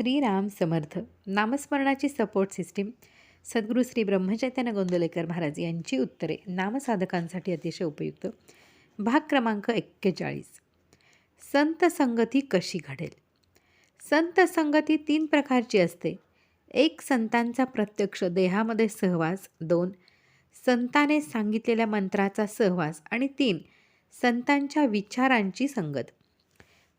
श्रीराम समर्थ नामस्मरणाची support system सद्गुरू श्री ब्रह्मचैतन्य गोंदलेकर महाराज यांची उत्तरे नामसाधकांसाठी अतिशय उपयुक्त. भाग क्रमांक एक्केचाळीस. संत संगती कशी घडेल? संत संगती तीन प्रकारची असते. एक संतांचा प्रत्यक्ष देहामध्ये सहवास. दोन संताने सांगितलेल्या मंत्राचा सहवास. आणि तीन संतांच्या विचारांची संगत.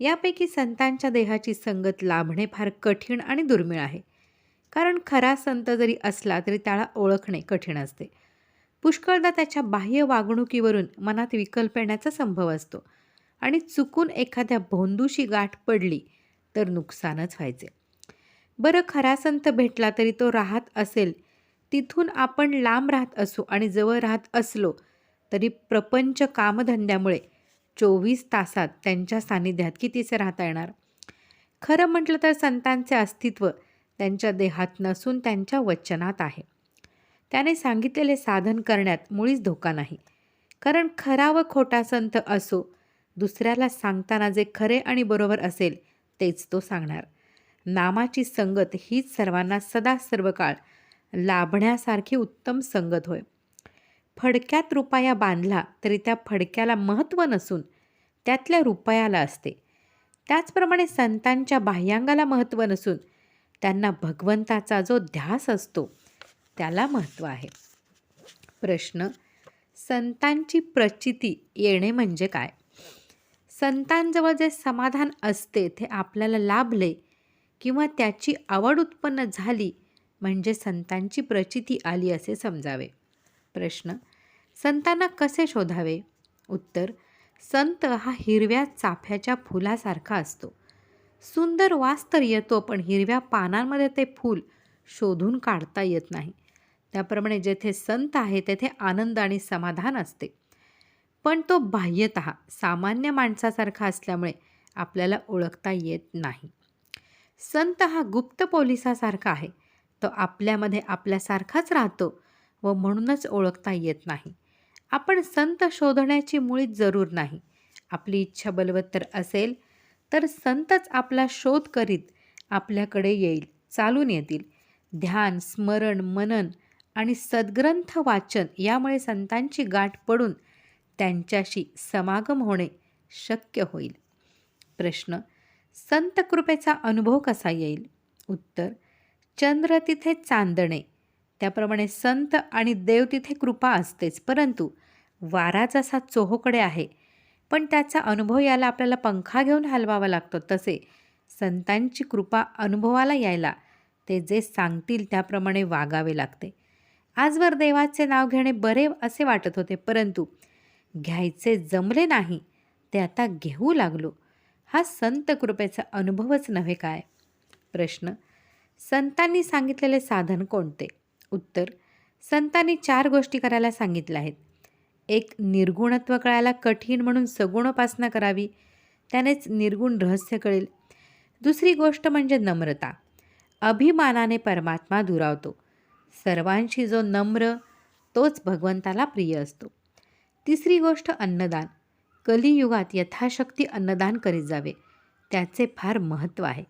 यापैकी संतांच्या देहाची संगत लाभणे फार कठीण आणि दुर्मिळ आहे. कारण खरा संत जरी असला तरी त्याला ओळखणे कठीण असते. पुष्कळदा त्याच्या बाह्य वागणुकीवरून मनात विकल्प येण्याचा संभव असतो. आणि चुकून एखाद्या भोंदूशी गाठ पडली तर नुकसानच व्हायचे. बरं खरा संत भेटला तरी तो राहत असेल. तिथून आपण लांब राहत असू आणि जवळ राहत असलो तरी प्रपंच कामधंद्यामुळे चोवीस तासात त्यांच्या सानिध्यात कितीसे राहता येणार? खरं म्हटलं तर संतांचे अस्तित्व त्यांच्या देहात नसून त्यांच्या वचनात आहे. त्याने सांगितलेले साधन करण्यात मुळीच धोका नाही. कारण खरा व खोटा संत असो दुसऱ्याला सांगताना जे खरे आणि बरोबर असेल तेच तो सांगणार. नामाची संगत हीच सर्वांना सदा सर्व काळ लाभण्यासारखी उत्तम संगत होय. फडक्यात रुपया बांधला तरी त्या फडक्याला महत्त्व नसून त्यातल्या रुपयाला असते. त्याचप्रमाणे संतांच्या बाह्यांगाला महत्त्व नसून त्यांना भगवंताचा जो ध्यास असतो त्याला महत्त्व आहे. प्रश्न संतांची प्रचिती येणे म्हणजे काय? संतांजवळ जे समाधान असते ते आपल्याला लाभले किंवा त्याची आवड उत्पन्न झाली म्हणजे संतांची प्रचिती आली असे समजावे. प्रश्न संतांना कसे शोधावे? उत्तर संत हा हिरव्या चाफ्याच्या फुलासारखा असतो. सुंदर वास तर येतो पण हिरव्या पानांमध्ये ते फूल शोधून काढता येत नाही. त्याप्रमाणे जेथे संत आहे तेथे आनंद आणि समाधान असते. पण तो बाह्यत सामान्य माणसासारखा असल्यामुळे आपल्याला ओळखता येत नाही. संत हा गुप्त पोलिसासारखा आहे. तो आपल्यामध्ये आपल्यासारखाच राहतो व म्हणूनच ओळखता येत नाही. आपण संत शोधण्याची मुळीच जरूर नाही. आपली इच्छा बलवत्तर असेल तर संतच आपला शोध करीत आपल्याकडे येईल चालून येतील. ध्यान स्मरण मनन आणि सद्ग्रंथ वाचन यामुळे संतांची गाठ पडून त्यांच्याशी समागम होणे शक्य होईल. प्रश्न संत कृपेचा अनुभव कसा येईल? उत्तर चंद्र तिथे चांदणे. त्याप्रमाणे संत आणि देव तिथे कृपा असतेच परंतु वारा जसा चोहोकडे आहे. पण त्याचा अनुभव यायला आपल्याला पंखा घेऊन हलवावा लागतो. तसे संतांची कृपा अनुभवाला यायला ते जे सांगतील त्याप्रमाणे वागावे लागते. आजवर देवाचे नाव घेणे बरे असे वाटत होते परंतु घ्यायचे जमले नाही ते आता घेऊ लागलो. हा संत कृपेचा अनुभवच नव्हे काय? प्रश्न. संतांनी सांगितलेले साधन कोणते? उत्तर. संतांनी चार गोष्टी करायला सांगितल्या आहेत. एक निर्गुणत्व कळायला कठीण म्हणून सगुणोपासना करावी. त्यानेच निर्गुण रहस्य कळेल. दुसरी गोष्ट म्हणजे नम्रता. अभिमानाने परमात्मा दुरावतो. सर्वांशी जो नम्र तोच भगवंताला प्रिय असतो. तिसरी गोष्ट अन्नदान. कलियुगात यथाशक्ती अन्नदान करीत जावे. त्याचे फार महत्त्व आहे.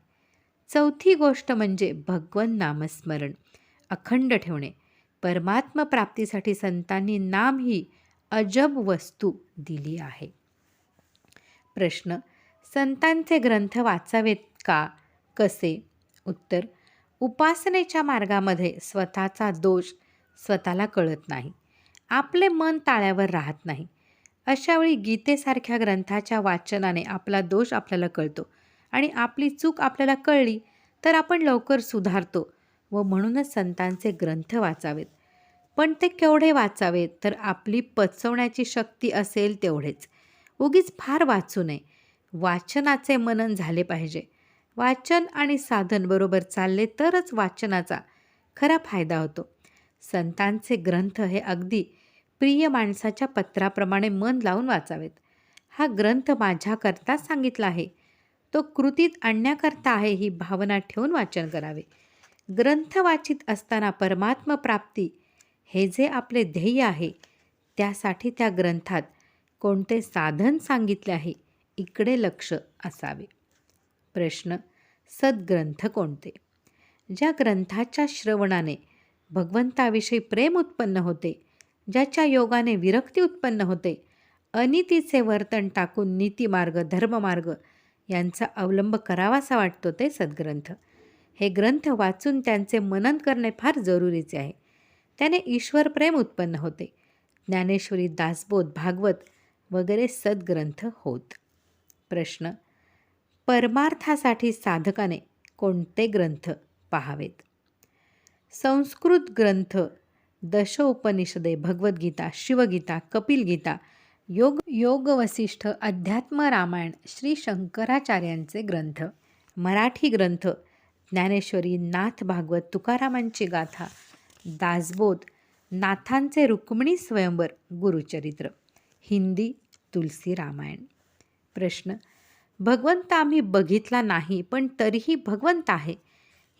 चौथी गोष्ट म्हणजे भगवन नामस्मरण अखंड ठेवणे. परमात्म प्राप्तीसाठी संतांनी नाम ही अजब वस्तू दिली आहे. प्रश्न संतांचे ग्रंथ वाचावेत का? कसे? उत्तर उपासनेच्या मार्गामध्ये स्वतःचा दोष स्वतःला कळत नाही. आपले मन ताळ्यावर राहत नाही. अशावेळी गीतेसारख्या ग्रंथाच्या वाचनाने आपला दोष आपल्याला कळतो आणि आपली चूक आपल्याला कळली तर आपण लवकर सुधारतो व म्हणूनच संतांचे ग्रंथ वाचावेत. पण ते केवढे वाचावेत तर आपली पचवण्याची शक्ती असेल तेवढेच. उगीच फार वाचू नये. वाचनाचे मनन झाले पाहिजे. वाचन आणि साधन बरोबर चालले तरच वाचनाचा खरा फायदा होतो. संतांचे ग्रंथ हे अगदी प्रिय माणसाच्या पत्राप्रमाणे मन लावून वाचावेत. हा ग्रंथ माझ्याकरता सांगितला आहे. तो कृतीत आणण्याकरता आहे ही भावना ठेवून वाचन करावे. ग्रंथ वाचित असताना परमात्म प्राप्ती हे जे आपले ध्येय आहे त्यासाठी त्या ग्रंथात कोणते साधन सांगितले आहे इकडे लक्ष असावे. प्रश्न सद्ग्रंथ कोणते? ज्या ग्रंथाच्या श्रवणाने भगवंताविषयी प्रेम उत्पन्न होते ज्याच्या योगाने विरक्ती उत्पन्न होते अनितीचे वर्तन टाकून नीतिमार्ग धर्ममार्ग यांचा अवलंब करावासा वाटतो ते सद्ग्रंथ. हे ग्रंथ वाचून त्यांचे मनन करणे फार जरुरीचे आहे. त्याने ईश्वरप्रेम उत्पन्न होते. ज्ञानेश्वरी दासबोध भागवत वगैरे सद्ग्रंथ होत. प्रश्न परमार्थासाठी साधकाने कोणते ग्रंथ पाहावेत? संस्कृत ग्रंथ दशोपनिषदे भगवद्गीता शिवगीता कपिलगीता योग योगवसिष्ठ अध्यात्म रामायण श्री शंकराचार्यांचे ग्रंथ मराठी ग्रंथ ज्ञानेश्वरी नाथ भागवत तुकारामांची गाथा दासबोध नाथांचे रुक्मिणी स्वयंवर गुरुचरित्र हिंदी तुलसी रामायण. प्रश्न भगवंत आम्ही बघितला नाही पण तरीही भगवंत आहे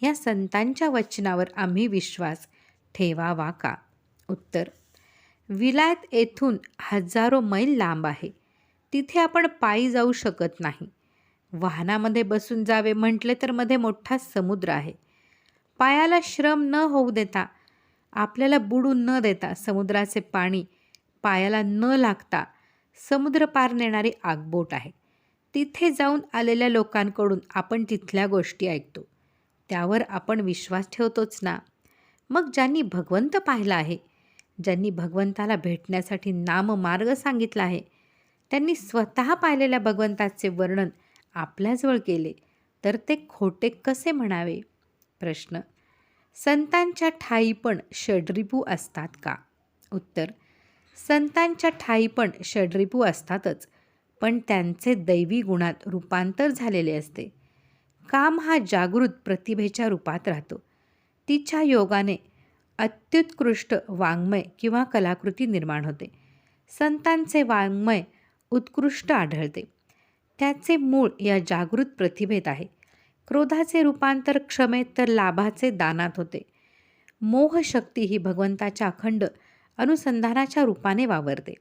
या संतांच्या वचनावर आम्ही विश्वास ठेवावा का? उत्तर विलायत येथून हजारो मैल लांब आहे तिथे आपण पायी जाऊ शकत नाही. वाहनामध्ये बसून जावे म्हटले तर मध्ये मोठा समुद्र आहे. पायाला श्रम न होऊ देता आपल्याला बुडू न देता समुद्राचे पाणी पायाला न लागता समुद्र पार नेणारी आगबोट आहे. तिथे जाऊन आलेल्या लोकांकडून आपण तिथल्या गोष्टी ऐकतो. त्यावर आपण विश्वास ठेवतोच ना. मग ज्यांनी भगवंत पाहिला आहे ज्यांनी भगवंताला भेटण्यासाठी नाममार्ग सांगितला आहे त्यांनी स्वतः पाहिलेल्या भगवंताचे वर्णन आपल्याजवळ केले तर ते खोटे कसे म्हणावे? प्रश्न. संतांच्या ठाई पण षड्रिपू असतात का? उत्तर. संतांच्या ठाई पण षड्रिपू असतातच पण त्यांचे दैवी गुणात रूपांतर झालेले असते. काम हा जागृत प्रतिभेच्या रूपात राहतो. तिच्या योगाने अत्युत्कृष्ट वाङ्मय किंवा कलाकृती निर्माण होते. संतांचे वाङ्मय उत्कृष्ट आढळते. त्याचे मूळ या जागृत प्रतिभेत आहे. क्रोधाचे रूपांतर क्षमेत तर लाभाचे दानात होते. मोहशक्ती ही भगवंताच्या अखंड अनुसंधानाच्या रूपाने वावरते.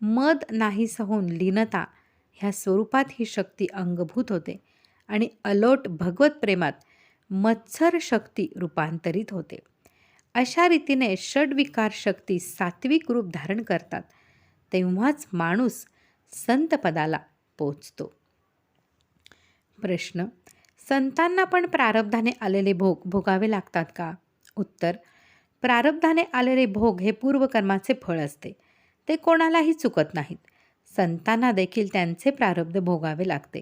मद नाहीस होऊन लीनता ह्या स्वरूपात ही शक्ती अंगभूत होते आणि अलोट भगवत प्रेमात मत्सर शक्ती रूपांतरित होते. अशा रीतीने षडविकार शक्ती सात्विक रूप धारण करतात. तेव्हाच माणूस संतपदाला पोचतो. प्रश्न संतांना पण प्रारब्धाने आलेले भोग भोगावे लागतात का? उत्तर प्रारब्धाने आलेले भोग हे पूर्वकर्माचे फळ असते. ते कोणालाही चुकत नाहीत. संतांना देखील त्यांचे प्रारब्ध भोगावे लागते.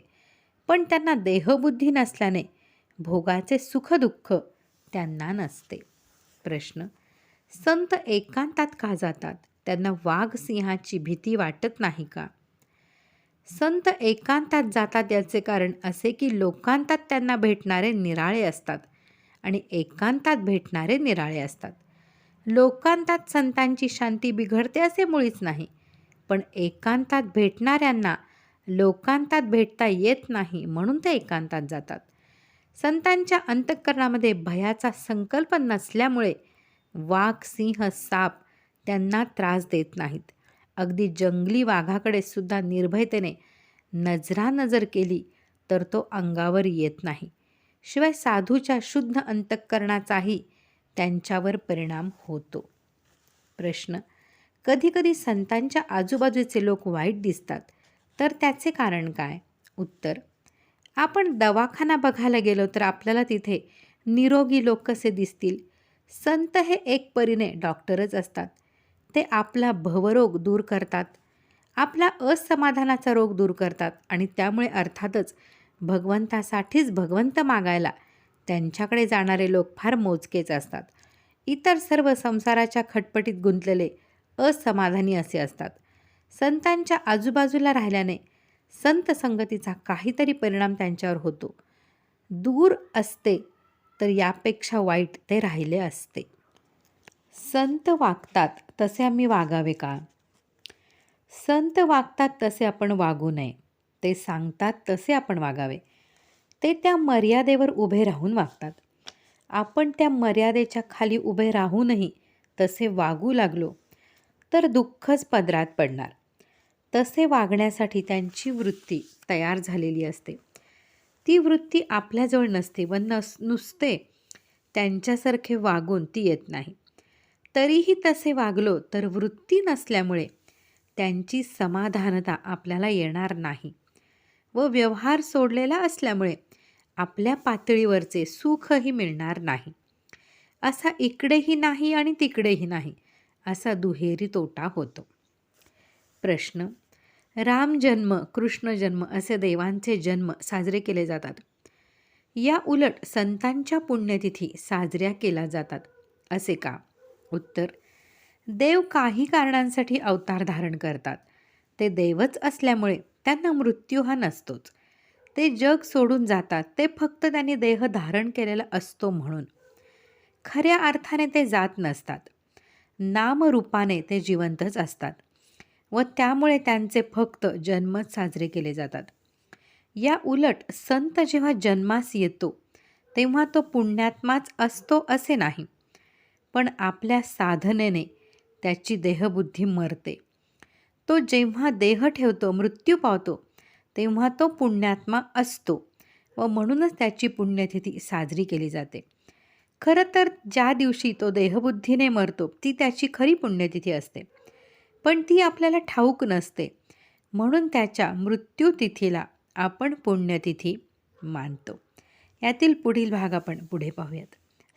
पण त्यांना देहबुद्धी नसल्याने भोगाचे सुखदुःख त्यांना नसते. प्रश्न संत एकांतात का जातात? त्यांना वाघ सिंहाची भीती वाटत नाही का? संत एकांतात जातात याचे कारण असे की लोकांतात त्यांना भेटणारे निराळे असतात आणि एकांतात भेटणारे निराळे असतात. लोकांतात संतांची शांती बिघडते असे मुळीच नाही पण एकांतात भेटणाऱ्यांना लोकांतात भेटता येत नाही म्हणून ते एकांतात जातात. संतांच्या अंतःकरणामध्ये भयाचा संकल्प नसल्यामुळे वाघ सिंह साप त्यांना त्रास देत नाहीत. अगदी जंगली वाघाकडे सुद्धा निर्भयतेने नजरानजर केली तर तो अंगावर येत नाही. शिवाय साधूच्या शुद्ध अंतःकरणाचाही त्यांच्यावर परिणाम होतो. प्रश्न. कधीकधी संतांच्या आजूबाजूचे लोक वाईट दिसतात. तर त्याचे कारण काय? उत्तर. आपण दवाखाना बघायला गेलो तर आपल्याला तिथे निरोगी लोक कसे दिसतील? संत हे एक परीने डॉक्टरच असतात. ते आपला भवरोग दूर करतात. आपला असमाधानाचा रोग दूर करतात आणि त्यामुळे अर्थातच भगवंतासाठीच भगवंत मागायला त्यांच्याकडे जाणारे लोक फार मोजकेच असतात. इतर सर्व संसाराच्या खटपटीत गुंतलेले असमाधानी असे असतात. संतांच्या आजूबाजूला राहिल्याने संत संगतीचा काहीतरी परिणाम त्यांच्यावर होतो. दूर असते तर यापेक्षा वाईट ते राहिले असते. संत वागतात तसे आम्ही वागावे का? संत वागतात तसे आपण वागू नये. ते सांगतात तसे आपण वागावे. ते त्या मर्यादेवर उभे राहून वागतात. आपण त्या मर्यादेच्या खाली उभे राहूनही तसे वागू लागलो तर दुःखच पदरात पडणार. तसे वागण्यासाठी त्यांची वृत्ती तयार झालेली असते. ती वृत्ती आपल्याजवळ नसते व नस नुसते त्यांच्यासारखे वागून ती येत नाही. तरीही तसे वागलो तर वृत्ती नसल्यामुळे त्यांची समाधानता आपल्याला येणार नाही व व्यवहार सोडलेला असल्यामुळे आपल्या पातळीवरचे सुखही मिळणार नाही. असा इकडेही नाही आणि तिकडेही नाही असा दुहेरी तोटा होतो. प्रश्न राम जन्म कृष्ण जन्म असे देवांचे जन्म साजरे केले जातात. या उलट संतांच्या पुण्यतिथी साजऱ्या केल्या जातात असे का? उत्तर देव काही कारणांसाठी अवतार धारण करतात. ते देवच असल्यामुळे त्यांना मृत्यू हा नसतोच. ते जग सोडून जातात ते फक्त त्यांनी देह धारण केलेला असतो म्हणून. खऱ्या अर्थाने ते जात नसतात. नामरूपाने ते जिवंतच असतात व त्यामुळे त्यांचे फक्त जन्मच साजरे केले जातात. या उलट संत जेव्हा जन्मास येतो तेव्हा तो पुण्यात्माच असतो असे नाही. पण आपल्या साधनेने त्याची देहबुद्धी मरते. तो जेव्हा देह ठेवतो मृत्यू पावतो तेव्हा तो पुण्यात्मा असतो व म्हणूनच त्याची पुण्यतिथी साजरी केली जाते. खरं तर ज्या दिवशी तो देहबुद्धीने मरतो ती त्याची खरी पुण्यतिथी असते. पण ती आपल्याला ठाऊक नसते. म्हणून त्याच्या मृत्यूतिथीला आपण पुण्यतिथी मानतो. यातील पुढील भाग आपण पुढे पाहूयात.